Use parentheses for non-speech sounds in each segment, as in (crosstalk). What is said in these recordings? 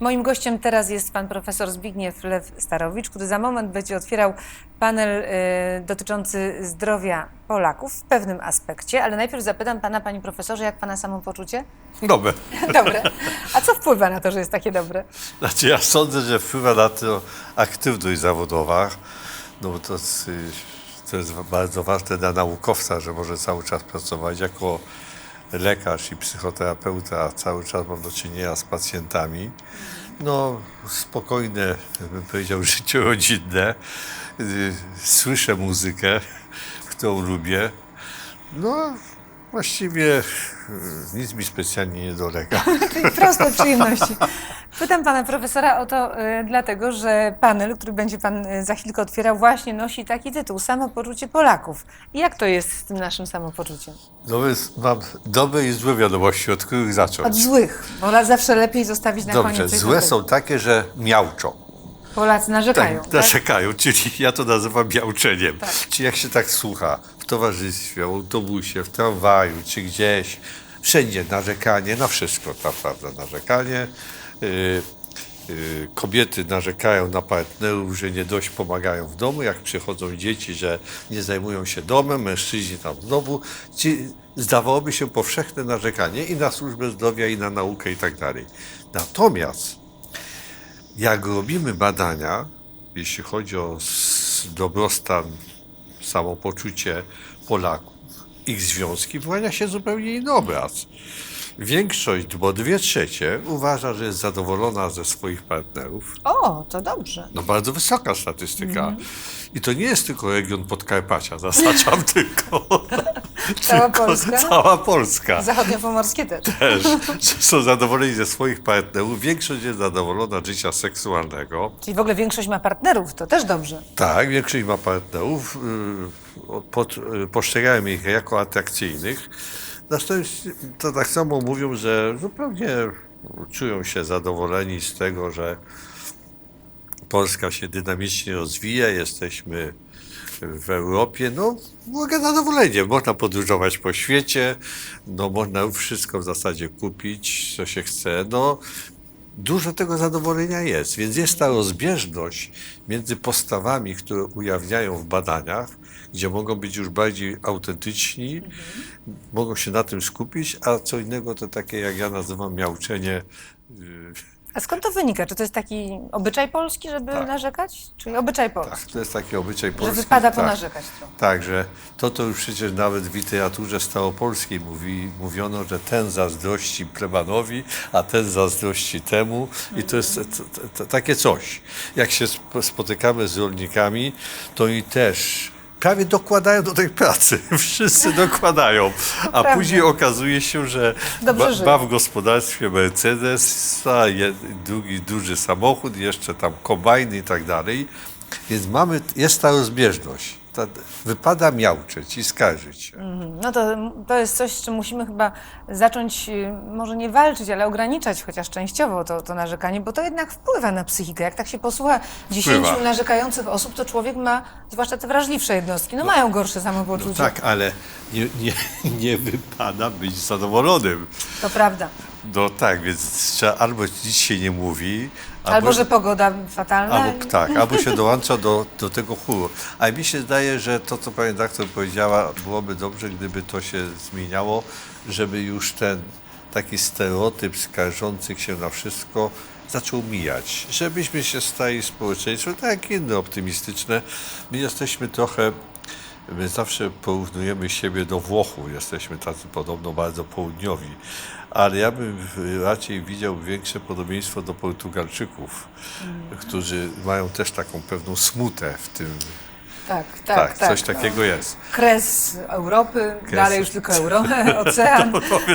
Moim gościem teraz jest pan profesor Zbigniew Lew Starowicz, który za moment będzie otwierał panel y, dotyczący zdrowia Polaków w pewnym aspekcie, ale najpierw zapytam pana, panie profesorze, jak pana samopoczucie? Dobre. (laughs) Dobre. A co wpływa na to, że jest takie dobre? Znaczy ja sądzę, że wpływa na to aktywność zawodowa, no bo to, y, to jest bardzo ważne dla naukowca, że może cały czas pracować jako lekarz i psychoterapeuta, cały czas mam do czynienia z pacjentami. No spokojne, bym powiedział, (laughs) życie rodzinne. Słyszę muzykę, którą lubię. No właściwie y, nic mi specjalnie nie dolega. (laughs) Proste przyjemności. Pytam pana profesora o to y, dlatego, że panel, który będzie pan y, za chwilkę otwierał, właśnie nosi taki tytuł Samopoczucie Polaków. Jak to jest z tym naszym samopoczuciem? No więc mam dobre i złe wiadomości, od których Od zacząć. złych, bo la- zawsze lepiej zostawić na Dobrze, koniec. złe są takie, że miauczą. Polacy narzekają. Tak, Tak, narzekają, czyli ja to nazywam miauczeniem. Tak. Czyli jak się tak słucha w towarzystwie, w autobusie, w tramwaju, czy gdzieś, wszędzie narzekanie, na wszystko tak naprawdę narzekanie. Yy, yy, kobiety narzekają na partnerów, że nie dość pomagają w domu, jak przychodzą dzieci, że nie zajmują się domem, mężczyźni tam znowu. Ci, zdawałoby się powszechne narzekanie i na służbę zdrowia, i na naukę i tak dalej. Natomiast jak robimy badania, jeśli chodzi o dobrostan, samopoczucie Polaków, ich związki, wyłania się zupełnie inny obraz. Większość, bo dwie trzecie, uważa, że jest zadowolona ze swoich partnerów. O, to dobrze. No bardzo wysoka statystyka. I to nie jest tylko region Podkarpacia, (laughs) zaznaczam tylko. (laughs) Cała tylko Polska? Cała Polska Zachodniopomorskie też. też, (laughs) że są zadowoleni ze swoich partnerów. Większość jest zadowolona z życia seksualnego. Czyli w ogóle większość ma partnerów, to też dobrze. Tak, większość ma partnerów. y, Pod, y, postrzegają ich jako atrakcyjnych. Natomiast to tak samo mówią, że zupełnie czują się zadowoleni z tego, że Polska się dynamicznie rozwija, jesteśmy w Europie, no mogę zadowolenie. Można podróżować po świecie, no można wszystko w zasadzie kupić, co się chce. No dużo tego zadowolenia jest, więc jest ta rozbieżność między postawami, które ujawniają w badaniach, gdzie mogą być już bardziej autentyczni, mogą się na tym skupić, a co innego to takie, jak ja nazywam, miauczenie. yy, A skąd to wynika? Czy to jest taki obyczaj polski, żeby Tak. narzekać? Czyli obyczaj polski, Tak, to jest taki obyczaj że polski. wypada tak. ponarzekać trochę. Tak, że to to już przecież nawet w literaturze staropolskiej mówi, mówiono, że ten zazdrości plebanowi, a ten zazdrości temu i to jest t, t, t, takie coś. Jak się sp- spotykamy z rolnikami, to oni też prawie dokładają do tej pracy. (laughs) Wszyscy dokładają. A później okazuje się, że Dobrze ma, w gospodarstwie Mercedes, drugi duży samochód, jeszcze tam kombajny i tak dalej. Więc mamy, jest ta rozbieżność. Ta, wypada miauczeć i skarżyć się. No to, to jest coś, z czym musimy chyba zacząć, y, może nie walczyć, ale ograniczać chociaż częściowo to, to narzekanie, bo to jednak wpływa na psychikę. Jak tak się posłucha dziesięciu Wpływa. narzekających osób, to człowiek ma, zwłaszcza te wrażliwsze jednostki, no mają gorsze samopoczucie. Tak, ale nie, nie, nie wypada być zadowolonym. To prawda. No tak, więc trzeba albo nic się nie mówi, Albo, że pogoda fatalna. Albo, tak, albo się (laughs) dołącza do, do tego chóru. A mi się zdaje, że to, co pani doktor powiedziała, byłoby dobrze, gdyby to się zmieniało, żeby już ten taki stereotyp skarżących się na wszystko zaczął mijać. Żebyśmy się stali społeczeństwem, tak jak inne optymistyczne. My jesteśmy trochę My zawsze porównujemy siebie do Włochów, jesteśmy tacy podobno bardzo południowi, ale ja bym raczej widział większe podobieństwo do Portugalczyków, którzy mają też taką pewną smutę w tym. Tak, Tak, tak, tak. coś takiego jest. Kres Europy, dalej już tylko euro, (laughs) ocean.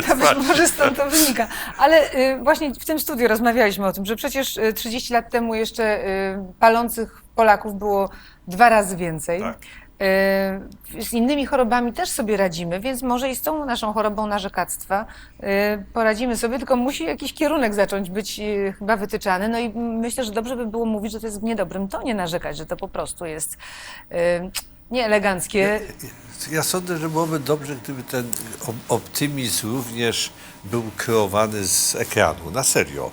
To być może stąd to wynika. Ale y, właśnie w tym studiu rozmawialiśmy o tym, że przecież y, 30 lat temu jeszcze y, palących Polaków było dwa razy więcej. Tak. Y, Z innymi chorobami też sobie radzimy, więc może i z tą naszą chorobą narzekactwa y, poradzimy sobie, tylko musi jakiś kierunek zacząć być y, chyba wytyczany. No i myślę, że dobrze by było mówić, że to jest w niedobrym tonie narzekać, że to po prostu jest nieeleganckie. Ja sądzę, że byłoby dobrze, gdyby ten op- optymizm również był kreowany z ekranu, na serio.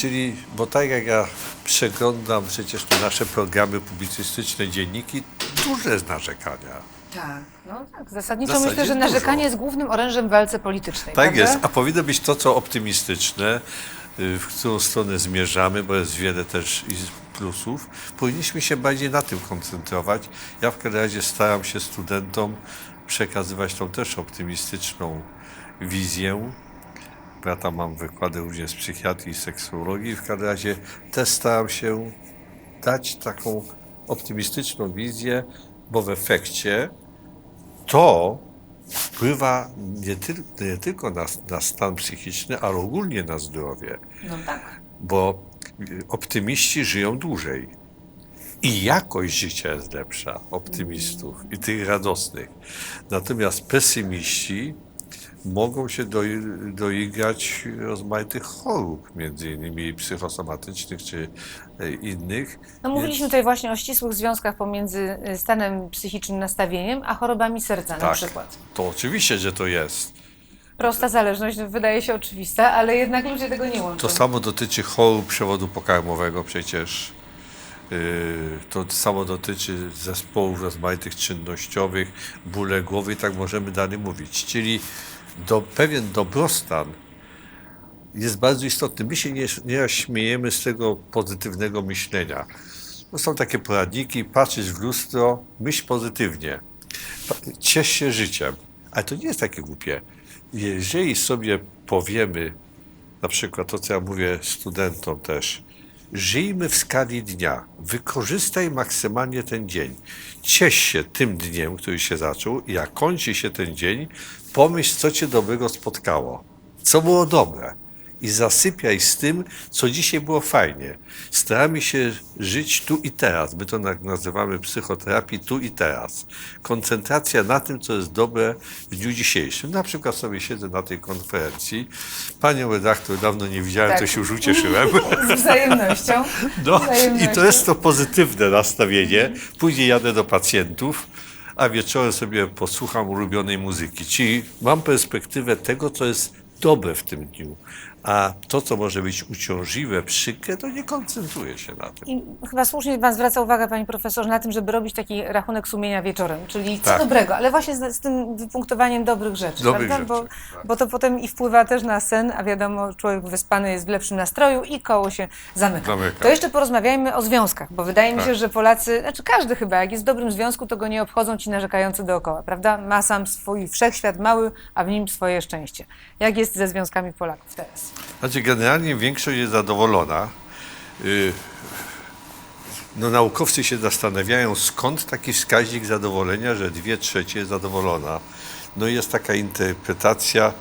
Czyli, bo tak jak ja przeglądam przecież te nasze programy publicystyczne, dzienniki, duże jest narzekania. Tak, no tak. Zasadniczo zasadzie myślę, że dużo. narzekanie jest głównym orężem w walce politycznej. Tak prawda? jest, a powinno być to, co optymistyczne, y, w którą stronę zmierzamy, bo jest wiele też i plusów. Powinniśmy się bardziej na tym koncentrować. Ja w każdym razie staram się studentom przekazywać tą też optymistyczną wizję. Ja tam mam wykłady również z psychiatrii i seksuologii. W każdym razie też staram się dać taką optymistyczną wizję, bo w efekcie to wpływa nie, tyl, nie tylko na, na stan psychiczny, ale ogólnie na zdrowie, No tak. bo optymiści żyją dłużej. I jakość życia jest lepsza optymistów i tych radosnych. Natomiast pesymiści mogą się doi- doigać rozmaitych chorób, między innymi psychosomatycznych czy e, innych. No mówiliśmy tutaj właśnie o ścisłych związkach pomiędzy y, stanem psychicznym, nastawieniem, a chorobami serca na Tak, przykład. to oczywiście, że to jest. Prosta zależność wydaje się oczywista, ale jednak ludzie tego nie łączą. To samo dotyczy chorób przewodu pokarmowego przecież. Yy, To samo dotyczy zespołów rozmaitych czynnościowych, bóle głowy i tak możemy dalej mówić. Czyli do, pewien dobrostan jest bardzo istotny. My się nie, śmiejemy z tego pozytywnego myślenia. No są takie poradniki, patrzysz w lustro, myśl pozytywnie, ciesz się życiem. Ale to nie jest takie głupie. Jeżeli sobie powiemy, na przykład to, co ja mówię studentom też, żyjmy w skali dnia, wykorzystaj maksymalnie ten dzień. Ciesz się tym dniem, który się zaczął jak kończy się ten dzień, pomyśl, co cię dobrego spotkało, co było dobre i zasypiaj z tym, co dzisiaj było fajnie. Staramy się żyć tu i teraz. My to na- nazywamy psychoterapii tu i teraz. Koncentracja na tym, co jest dobre w dniu dzisiejszym. Na przykład sobie siedzę na tej konferencji. Panią redaktor dawno nie widziałem, Tak. to się już ucieszyłem. (laughs) Z wzajemnością. (laughs) No, Z wzajemnością. I to jest to pozytywne nastawienie. Później jadę do pacjentów, a wieczorem sobie posłucham ulubionej muzyki. Czyli mam perspektywę tego, co jest dobre w tym dniu. A to, co może być uciążliwe, przykre, to nie koncentruję się na tym. I chyba słusznie Pan zwraca uwagę, Panie Profesorze, na tym, żeby robić taki rachunek sumienia wieczorem, czyli co Tak. dobrego, ale właśnie z, z tym wypunktowaniem dobrych rzeczy, Dobrych prawda? rzeczy, bo, tak. bo to potem i wpływa też na sen, a wiadomo, człowiek wyspany jest w lepszym nastroju i koło się zamyka. Zamyka. To jeszcze porozmawiajmy o związkach, bo wydaje mi się, Tak. że Polacy, znaczy każdy chyba, jak jest w dobrym związku, to go nie obchodzą ci narzekający dookoła, prawda? Ma sam swój wszechświat mały, a w nim swoje szczęście. Jak jest ze związkami Polaków teraz? Znaczy, generalnie większość jest zadowolona. Y, No, naukowcy się zastanawiają, skąd taki wskaźnik zadowolenia, że dwie trzecie jest zadowolona. No i jest taka interpretacja,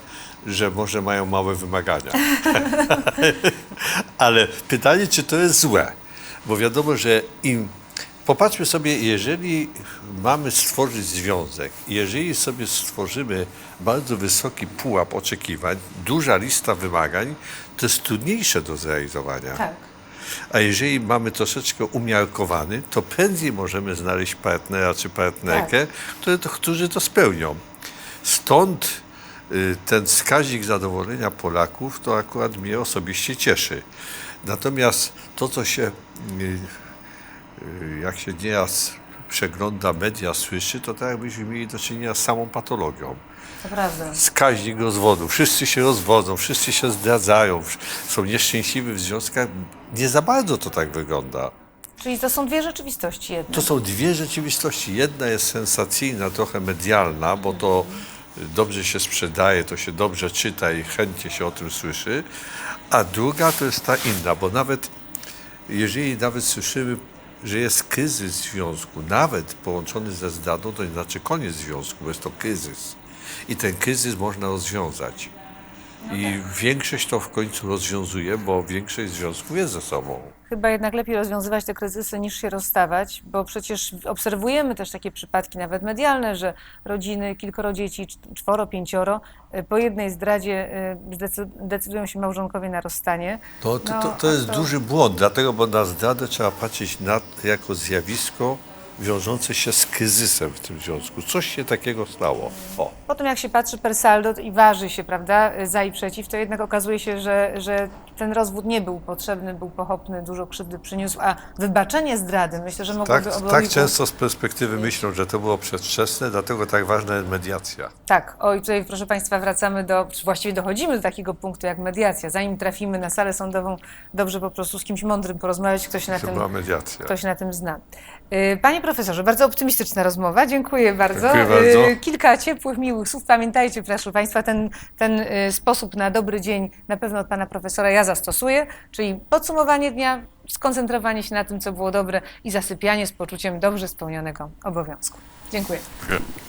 że może mają małe wymagania. (laughs) (laughs) Ale pytanie, czy to jest złe? Bo wiadomo, że im. Popatrzmy sobie, jeżeli mamy stworzyć związek, jeżeli sobie stworzymy bardzo wysoki pułap oczekiwań, duża lista wymagań, to jest trudniejsze do zrealizowania. Tak. A jeżeli mamy troszeczkę umiarkowany, to prędzej możemy znaleźć partnera czy partnerkę, które to, którzy to spełnią. Stąd y, ten wskaźnik zadowolenia Polaków to akurat mnie osobiście cieszy. Natomiast to, co się, y, jak się nieraz przegląda media, słyszy, to tak jakbyśmy mieli do czynienia z samą patologią To prawda. wskaźnik rozwodu. Wszyscy się rozwodzą, wszyscy się zdradzają, są nieszczęśliwi w związkach. Nie za bardzo to tak wygląda. Czyli to są dwie rzeczywistości jedne. To są dwie rzeczywistości. Jedna jest sensacyjna, trochę medialna, bo to dobrze się sprzedaje, to się dobrze czyta i chętnie się o tym słyszy. A druga to jest ta inna, bo nawet jeżeli nawet słyszymy, że jest kryzys związku, nawet połączony ze zdradą, to nie znaczy koniec związku, bo jest to kryzys. I ten kryzys można rozwiązać. I większość to w końcu rozwiązuje, bo większość związków jest ze sobą. Chyba jednak lepiej rozwiązywać te kryzysy niż się rozstawać, bo przecież obserwujemy też takie przypadki, nawet medialne, że rodziny, kilkoro dzieci, cz- czworo, pięcioro, y, po jednej zdradzie y, decydują się małżonkowie na rozstanie. To, to, No, to, to a jest duży błąd, dlatego, bo na zdradę trzeba patrzeć na, jako zjawisko wiążące się z kryzysem w tym związku. Coś się takiego stało. O. Po tym, jak się patrzy per saldo i waży się, prawda, za i przeciw, to jednak okazuje się, że, że ten rozwód nie był potrzebny, był pochopny, dużo krzywdy przyniósł, a wybaczenie zdrady myślę, że mogłoby Tak, obowiku... tak często z perspektywy myślą, że to było przedwczesne, dlatego tak ważna jest mediacja. Tak, oj, tutaj proszę Państwa wracamy do, czy właściwie dochodzimy do takiego punktu jak mediacja. Zanim trafimy na salę sądową, dobrze po prostu z kimś mądrym porozmawiać, ktoś na tym Chyba mediacja. Ktoś na tym zna. Y, Panie profesorze, bardzo optymistyczna rozmowa. Dziękuję bardzo. Dziękuję bardzo. Y, Kilka ciepłych, miłych słów. Pamiętajcie, proszę Państwa, ten, ten y, sposób na dobry dzień na pewno od Pana profesora ja zastosuję, czyli podsumowanie dnia, skoncentrowanie się na tym, co było dobre i zasypianie z poczuciem dobrze spełnionego obowiązku. Dziękuję. Dziękuję.